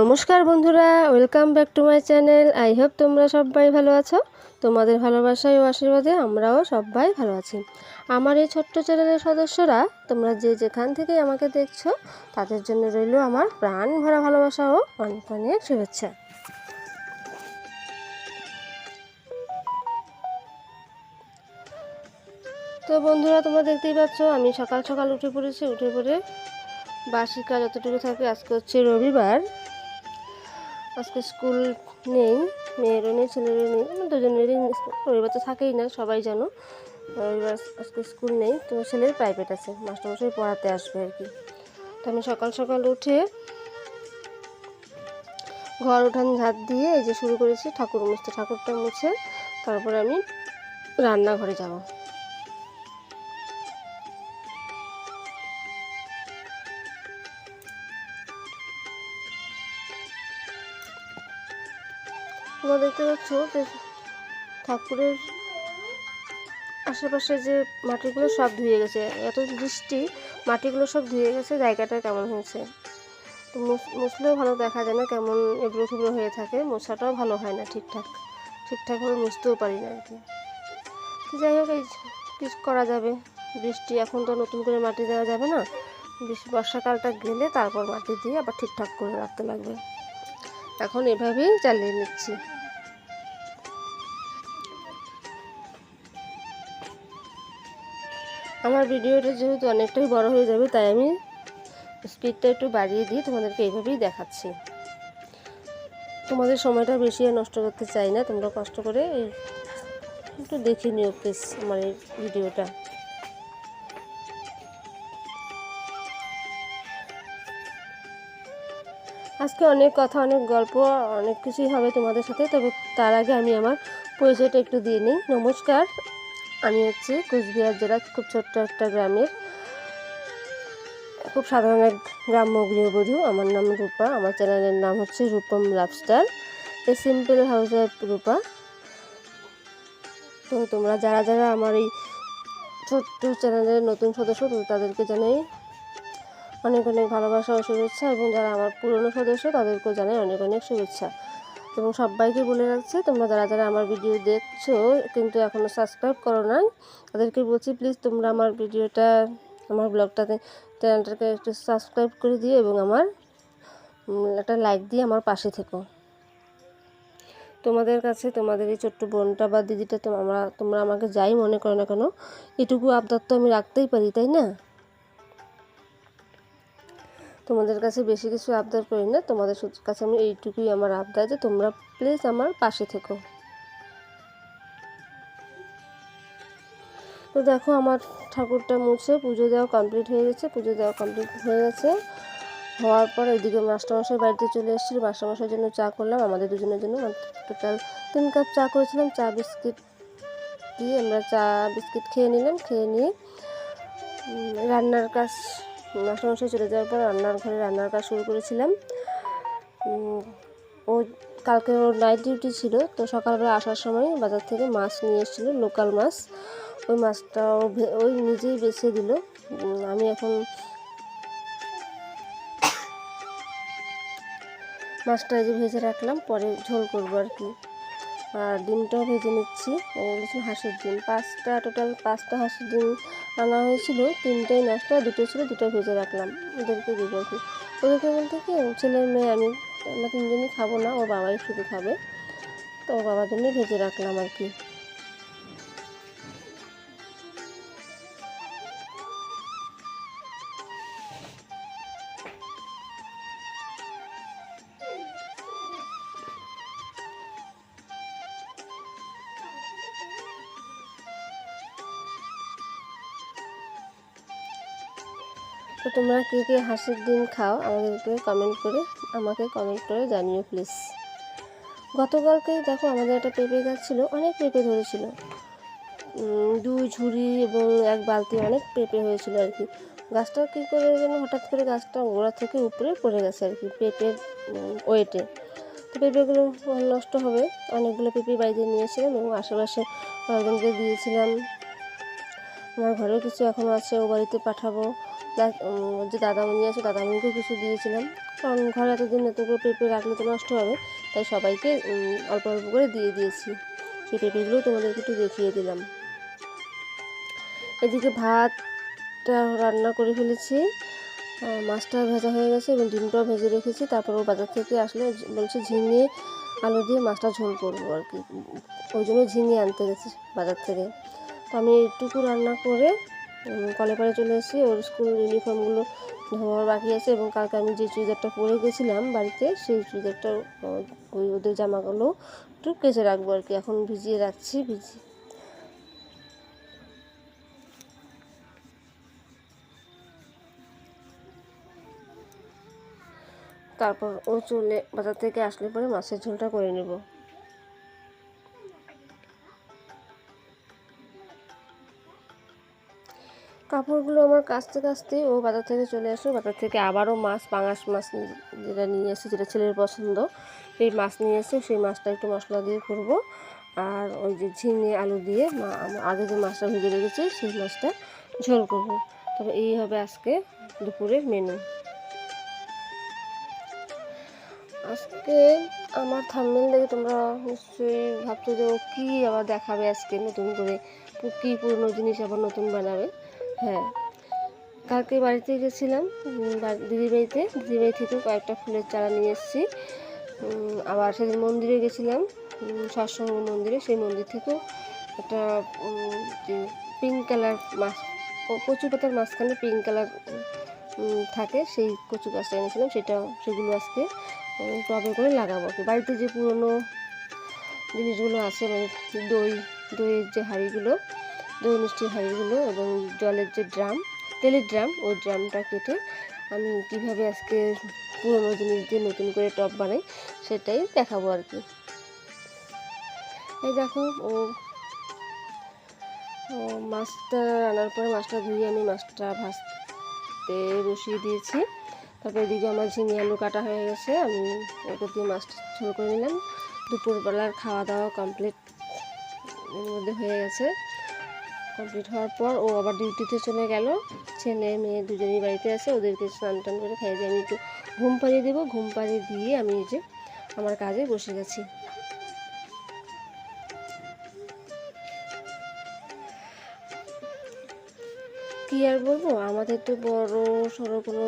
নমস্কার বন্ধুরা welcome back to my channel I hope তোমরা সবাই ভালো আছো। তোমাদের ভালোবাসায় ও আশীর্বাদে আমরাও সবাই ভালো আছি। আমার এই ছোট্ট চ্যানেলের সদস্যরা, তোমরা যে যেখান থেকে আমাকে দেখছ, তাদের জন্য রইল আমার প্রাণ ভরা ভালোবাসা ও অনেক অনেক শুভেচ্ছা। তো বন্ধুরা, তোমরা দেখতেই পাচ্ছ, আমি সকাল সকাল উঠে পড়েছি। উঠে পড়ে কাজ যতটুকু থাকে, আজকে হচ্ছে রবিবার। আজকে স্কুল নেই, মেয়েরও নেই, ছেলেরও নেই আমার দুজনেরই রবিবার তো থাকেই না, সবাই জানো। রবিবার আজকে স্কুল নেই, তো ছেলের প্রাইভেট আছে, মাস্টারমশাই পড়াতে আসবে আর কি। তো আমি সকাল সকাল উঠে ঘর উঠান ঝাঁট দিয়ে এই যে শুরু করেছি, ঠাকুর মুছতে, ঠাকুরটা মুছে, তারপরে আমি রান্নাঘরে যাব। তোমরা দেখতে পাচ্ছ যে ঠাকুরের আশেপাশে যে মাটিগুলো সব ধুয়ে গেছে, এত বৃষ্টি, মাটিগুলো সব ধুয়ে গেছে, জায়গাটা কেমন হয়েছে? তো মুছ- মুছলেও ভালো দেখা যায় না কেমন এবড়ো থুবড়ো হয়ে থাকে মশাটাও ভালো হয় না ঠিকঠাক ঠিকঠাকভাবে মুছতেও পারি না আর কি যাই হোক, এই কিছু করা যাবে। বৃষ্টি এখন তো নতুন করে মাটি দেওয়া যাবে না। বৃষ্টি বর্ষাকালটা গেলে তারপর মাটি দিয়ে আবার ঠিকঠাক করে রাখতে লাগবে। এখন এভাবেই চালিয়ে নিচ্ছি। আমার ভিডিওটা যেহেতু অনেকটাই বড় হয়ে যাবে, তাই আমি স্পিডটা একটু বাড়িয়ে দিয়ে তোমাদেরকে এইভাবেই দেখাচ্ছি। তোমাদের সময়টা বেশি নষ্ট করতে চাই না, তোমরা কষ্ট করে একটু দেখে নিও প্লিজ আমার এই ভিডিওটা। আজকে অনেক কথা, অনেক গল্প, অনেক কিছুই হবে তোমাদের সাথে, তবে তার আগে আমি আমার পরিচয়টা একটু দিয়ে নিই। নমস্কার, আমি হচ্ছে কুচবিহার জেলার খুব ছোট্ট একটা গ্রামের, খুব সাধারণ এক গ্রাম্য গৃহবধূ। আমার নাম রূপা, আমার চ্যানেলের নাম হচ্ছে Rupam Lovestar a simple house wife Rupa. তো তোমরা যারা যারা আমার এই ছোট্ট চ্যানেলের নতুন সদস্য, তাদেরকে জানাই অনেক অনেক ভালোবাসা ও শুভেচ্ছা এবং যারা আমার পুরনো সদস্য তাদেরকেও জানাই অনেক অনেক শুভেচ্ছা। এবং সবাইকে বলে রাখছি, তোমরা যারা যারা আমার ভিডিও দেখছ কিন্তু এখনও সাবস্ক্রাইব করো না তাদেরকে বলছি প্লিজ তোমরা আমার ভিডিওটা, আমার ব্লগটাতে চ্যানেলটাকে একটু সাবস্ক্রাইব করে দিও এবং আমার একটা লাইক দিয়ে আমার পাশে থেকো। তোমাদের কাছে, তোমাদের এই ছোট্ট বোনটা বা দিদিটা তো আমরা তোমরা আমাকে যাই মনে করো না কেন, এটুকু আবদার তো আমি রাখতেই পারি, তাই না? তোমাদের কাছে বেশি কিছু আবদার করি না। তোমাদের কাছে আমি এইটুকুই আমার আবদার যে তোমরা প্লিজ আমার পাশে থেকো। তো দেখো আমার ঠাকুরটা মুছে পুজো দেওয়া কমপ্লিট হয়ে গেছে। পুজো দেওয়া কমপ্লিট হয়ে গেছে। হওয়ার পর এদিকে মাস্টারমশাই বাড়িতে চলে এসেছিল। মাস্টারমশাইয়ের জন্য চা করলাম। আমাদের দুজনের জন্য টোটাল তিন কাপ চা করেছিলাম। চা, বিস্কিট দিয়ে আমরা চা, বিস্কিট খেয়ে নিলাম। খেয়ে নিয়ে রান্নার কাজ মাস্টারমশাই চলে যাওয়ার পর রান্নার ঘরে রান্নার কাজ শুরু করেছিলাম। ও কালকে ওর নাইট ডিউটি ছিল, তো সকালবেলা আসার সময় বাজার থেকে মাছ নিয়ে এসেছিল লোকাল মাছ। ওই মাছটা ওই নিজেই বেছে দিল। আমি এখন মাছটা যে ভেজে রাখলাম, পরে ঝোল করব আর কি। ডিমটাও ভেজে নিচ্ছি। এগুলো হাঁসের ডিম। পাঁচটা টোটাল পাঁচটা হাঁসের ডিম আনা হয়েছিল। তিনটাই নষ্ট, দুটো ছিল, দুটো ভেজে রাখলাম। ওদেরকে দিব আর কি ওদেরকে বলতে কি, ছেলে মেয়ে, আমি, আমরা তিনজনই খাব না, ওর বাবাই শুধু খাবে। তো ও বাবার জন্যই ভেজে রাখলাম আর কি। তো তোমরা কে কে হাঁসের দিন খাও আমাদেরকে কমেন্ট করে, আমাকে কমেন্ট করে জানিও প্লিজ গতকালকেই দেখো আমাদের একটা পেঁপে গাছ ছিল, অনেক পেঁপে ধরেছিল। দুই ঝুড়ি এবং এক বালতি অনেক পেঁপে হয়েছিল আর কি। গাছটা কী করে যেন হঠাৎ করে গাছটা গোড়া থেকে উপরে পড়ে গেছে আর কি, পেঁপের ওয়েটে। তো পেঁপেগুলো নষ্ট হবে। অনেকগুলো পেঁপে বাড়িতে নিয়ে এসেছিলাম এবং আশেপাশে কয়েকজনকে দিয়েছিলাম। আমার ঘরেও কিছু এখনও আছে, ও বাড়িতে পাঠাবো। যে দাদামণি আছে দাদামণিকেও কিছু দিয়েছিলাম। কারণ ঘরে এতদিন এত করে পেঁপে রাখলে তো নষ্ট হবে, তাই সবাইকে অল্প অল্প করে দিয়ে দিয়েছি। সেই পেঁপেগুলো তোমাদেরকে একটু দেখিয়ে দিলাম। এদিকে ভাতটা রান্না করে ফেলেছি। মাছটা ভেজা হয়ে গেছে এবং ডিমটাও ভেজে রেখেছি। তারপর ও বাজার থেকে আসলে বলছে ঝিঙে, আলু দিয়ে মাছটা ঝোল করব আর কি। ওই জন্য ঝিঙে আনতে গেছি বাজার থেকে। তো আমি এইটুকু রান্না করে কলে পাড়ে চলে এসেছি ওর স্কুল ইউনিফর্মগুলো ধোয়ার বাকি আছে এবং কালকে আমি যে চুড়িদারটা পরে গেছিলাম বাড়িতে, সেই চুড়িদারটা ওই ওদের জামাগুলো একটু কেচে রাখব আর কি। এখন ভিজিয়ে রাখছি, ভিজিয়ে। তারপর ও চলে বাজার থেকে আসলে পরে মাছের ঝোলটা করে নেব। কাপড়গুলো আমার কাচতে কাচতে ও বাজার থেকে চলে আসলো বাজার থেকে আবারও মাছ, পাঙাশ মাছ যেটা নিয়ে এসে, যেটা ছেলের পছন্দ, সেই মাছ নিয়ে এসে সেই মাছটা একটু মশলা দিয়ে করব। আর ওই যে ঝিঙে, আলু দিয়ে আগে যে মাছটা ভেজে রেখেছি, সেই মাছটা ঝোল করব। তবে এই হবে আজকে দুপুরের মেনু আজকে আমার থাম্বনেল দেখে তোমরা নিশ্চয়ই ভাবছ যে ও কী আবার দেখাবে আজকে নতুন করে, কী পুরনো জিনিস আবার নতুন বানাবে। হ্যাঁ। কালকে বাড়িতে গেছিলাম দিদির বাড়িতে দিদির বাড়ি থেকে কয়েকটা ফুলের চারা নিয়ে এসেছি। আবার সেদিন মন্দিরে গেছিলাম সৎসঙ্গ মন্দিরে। সেই মন্দির থেকেও একটা পিঙ্ক কালার মাছ কচু পাতার মাঝখানে পিঙ্ক কালার থাকে, সেই কচু গাছটা এনেছিলাম। সেটা, সেগুলো আজকে টবে করে লাগাবো। বাড়িতে যে পুরনো জিনিসগুলো আছে মানে দই, দইয়ের যে হাঁড়িগুলো দই মিষ্টির হাঁড়িগুলো এবং জলের যে ড্রাম, তেলের ড্রাম ওই ড্রামটা কেটে আমি কীভাবে আজকে পুরনো জিনিস দিয়ে নতুন করে টপ বানাই সেটাই দেখাবো আর কি। এই দেখো, ও মাছটা রান্নার পরে মাছটা ধুয়ে আমি মাছটা ভাজতে বসিয়ে দিয়েছি। তারপর এদিকে আমার ঝিঙে আলু কাটা হয়ে গেছে, আমি ওটা দিয়ে মাছটা ঝোল করে নিলাম। দুপুরবেলার খাওয়া দাওয়া কমপ্লিট এর মধ্যে হয়ে গেছে। কমপ্লিট হওয়ার পর ও আবার ডিউটিতে চলে গেল। ছেলে মেয়ে দুজনেই বাড়িতে আছে ওদেরকে স্নান টান করে খাইয়ে দিয়ে আমি একটু ঘুম পাড়িয়ে দেবো। ঘুম পাড়িয়ে দিয়ে আমি যে আমার কাজে বসে গেছি। কি আর বলব? আমাদের তো বড় সড়ো কোনো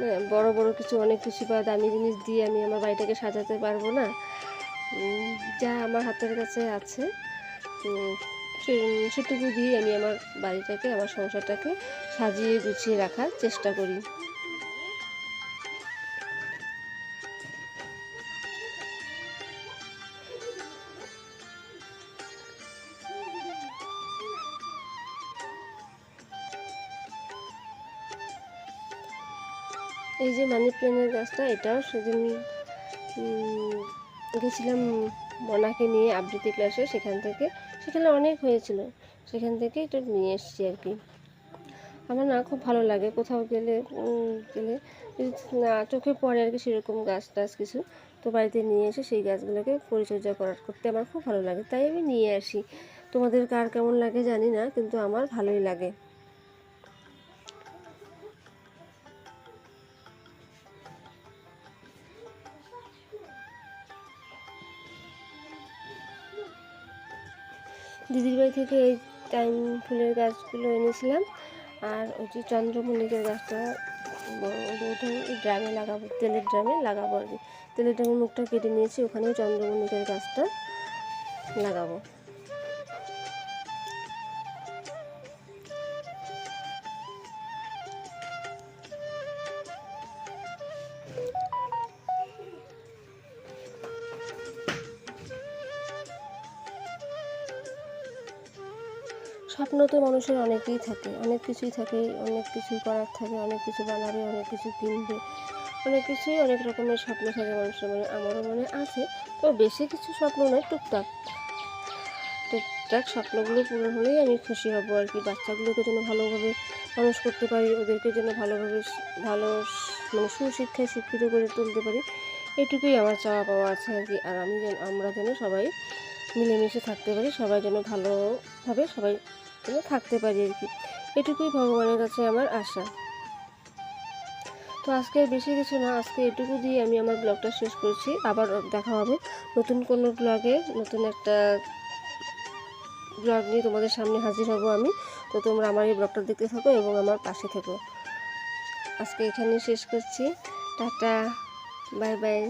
না, বড় বড় কিছু অনেক কিছু বা দামি জিনিস দিয়ে আমি আমার বাড়িটাকে সাজাতে পারব না। যা আমার হাতের কাছে আছে সেটুকু দিয়ে আমি আমার বাড়িটাকে, আমার সংসারটাকে সাজিয়ে গুছিয়ে রাখার চেষ্টা করি। এই যে মানি প্ল্যান্টের গাছটা, এটাও সেদিন গেছিলাম মনাকে নিয়ে আবৃত্তি ক্লাসে সেখান থেকে। সেখানে অনেক হয়েছিল। সেখান থেকে এটা নিয়ে এসেছি আর কি। আমার না খুব ভালো লাগে। কোথাও গেলে গেলে না চোখে পড়ে আর কি সেরকম গাছ টাছ কিছু, তো বাড়িতে নিয়ে এসে সেই গাছগুলোকে পরিচর্যা করার করতে আমার খুব ভালো লাগে। তাই আমি নিয়ে আসি। তোমাদের কার কেমন লাগে জানি না, কিন্তু আমার ভালোই লাগে। দিদির বাড়ি থেকে এই টাইম ফুলের গাছগুলো এনেছিলাম। আর ওই যে চন্দ্রমল্লিকের গাছটা ওটা ড্রামে লাগাবো, তেলের ড্রামে লাগাবো আর কি। তেলের ড্রামের মুখটা কেটে নিয়েছি, ওখানেও চন্দ্রমল্লিকের গাছটা লাগাবো। স্বপ্ন তো মানুষের অনেকেই থাকে। অনেক কিছুই থাকে, অনেক কিছুই করার থাকে, অনেক কিছু বানাবে, অনেক কিছু কিনবে, অনেক কিছুই অনেক রকমের স্বপ্ন থাকে মানুষের মনে, আমারও মনে আছে। তো বেশি কিছু স্বপ্ন নয়, টুকটাক। টুকটাক স্বপ্নগুলো পূরণ হলেই আমি খুশি হব আর কি। বাচ্চাগুলোকে যেন ভালোভাবে মানুষ করতে পারি, ওদেরকে যেন ভালোভাবে ভালো মানে সুশিক্ষায় শিক্ষিত করে তুলতে পারি, এটুকুই আমার চাওয়া পাওয়া আছে আর কি। আর আমি যেন, আমরা যেন সবাই মিলেমিশে থাকতে পারি, সবাই যেন ভালোভাবে সবাই যেন থাকতে পারি আর কি। এটুকুই ভগবানের কাছে আমার আশা। তো আজকে বেশি কিছু না, আজকে এটুকু দিয়ে আমি আমার ব্লগটা শেষ করছি। আবার দেখা হবে নতুন কোনো ব্লগে, নতুন একটা ব্লগ নিয়ে তোমাদের সামনে হাজির হব আমি। তো তোমরা আমার এই ব্লগটা দেখতে থাকো এবং আমার পাশে থেকো। আজকে এখানে শেষ করছি। Tata, bye bye.